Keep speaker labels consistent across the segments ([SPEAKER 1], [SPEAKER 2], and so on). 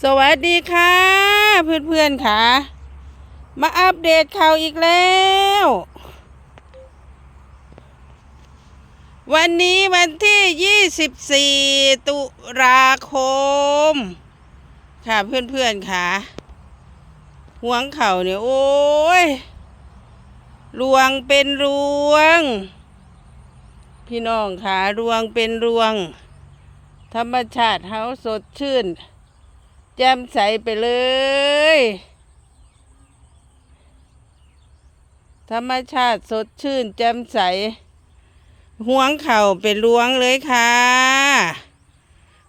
[SPEAKER 1] สวัสดีค่ะเพื่อนๆค่ะ มาอัปเดตข่าวอีกแล้ว วันนี้วันที่ 24 ตุลาคม ค่ะเพื่อนๆค่ะห่วงเข่าเนี่ยโอ้ยรวงเป็นรวง พี่น้องค่ะรวงเป็นรวง ธรรมชาติเฮาสดชื่น แจ่มใสไปเลย ธรรมชาติสดชื่นแจ่มใสห่วงเข่าเป็นรวงเลยค่ะ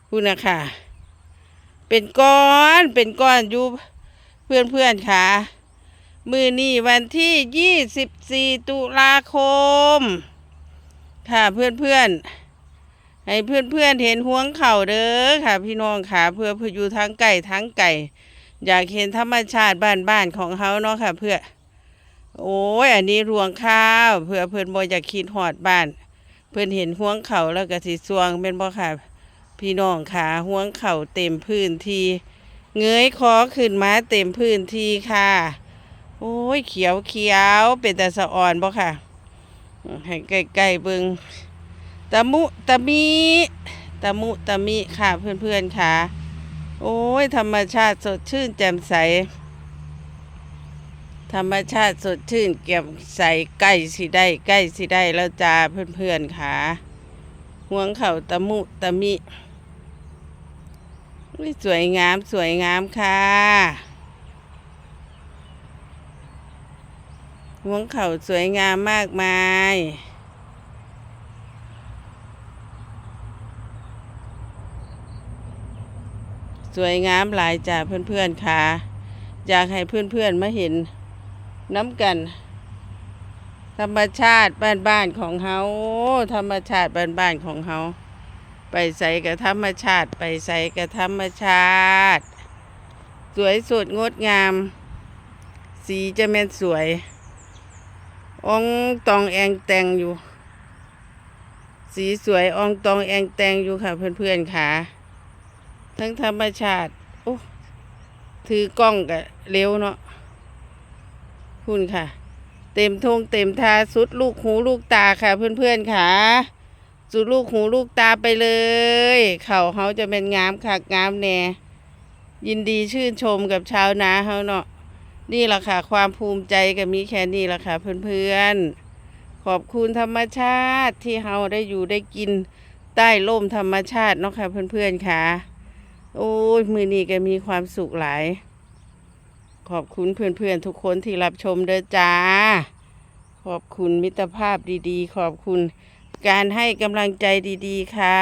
[SPEAKER 1] คุณนะค่ะเป็นก้อนเป็นก้อนอยู่เพื่อนเพื่อนค่ะ มือนี่วันที่ยี่สิบสี่ตุลาคม ค่ะเพื่อนเพื่อน ให้เพื่อนเพื่อนๆเห็นห่วงเข่าเด้อค่ะ พี่น้องค่ะเพื่อเพื่ออยู่ทั้งไก่ทั้งไก่ อยากเห็นธรรมชาติบ้านๆของเขาเนาะค่ะ เพื่อ โอ้ยอันนี้รวงข้าว เพื่อเพื่อนบ่อยากคิดหอดบ้าน เพื่อนเห็นห่วงเข่าแล้วก็สิสวงเป็นบ่ค่ะ พี่น้องค่ะห่วงเข่าเต็มพื้นที่เงยคอขึ้นมาเต็มพื้นที่ค่ะ โอ้ยเขียวเขียวเป็นแต่สะอ่อนบ่ค่ะ ให้ใกล้ๆเบิง ตะมุตะมีตะมุตะมิค่ะเพื่อนๆค่ะ โอ้ยธรรมชาติสดชื่นแจ่มใส ธรรมชาติสดชื่นแจ่มใสใกล้สิได้ใกล้สิได้แล้วจ้าเพื่อนๆค่ะห่วงเขาตะมุตะมิสวยงามสวยงามค่ะห่วงเขาสวยงามมากมาย สวยงามหลายจ้าเพื่อนๆค่ะ อยากให้เพื่อนๆมาเห็นน้ำกัน ธรรมชาติบ้านๆของเฮาธรรมชาติบ้านๆของเฮาไปใส่กับธรรมชาติ ไปใส่กับธรรมชาติ สวยสดงดงาม สีจะแม่นสวย องตองแองแตงอยู่ สีสวยอองตองแองแตงอยู่ค่ะเพื่อนๆค่ะ ทั้งธรรมชาติ โอ้ถือกล้องกะเร็วเนาะคุณค่ะ เต็มทงเต็มทาสุดลูกหูลูกตาค่ะ เพื่อนๆค่ะสุดลูกหูลูกตาไปเลย เข่าเขาจะเป็นงามค่ะงามแน่ยินดีชื่นชมกับชาวนาเขาเนาะนี่แหละค่ะ ความภูมิใจก็มีแค่นี้แหละค่ะเพื่อนๆ ขอบคุณธรรมชาติที่เราได้อยู่ได้กินใต้ร่มธรรมชาติเนาะค่ะเพื่อนๆค่ะ โอ้ยมือนี้ก็มีความสุขหลาย ขอบคุณเพื่อนๆทุกคนที่รับชมเด้อจ้า ขอบคุณมิตรภาพดีๆ ขอบคุณการให้กำลังใจดีๆ ค่ะ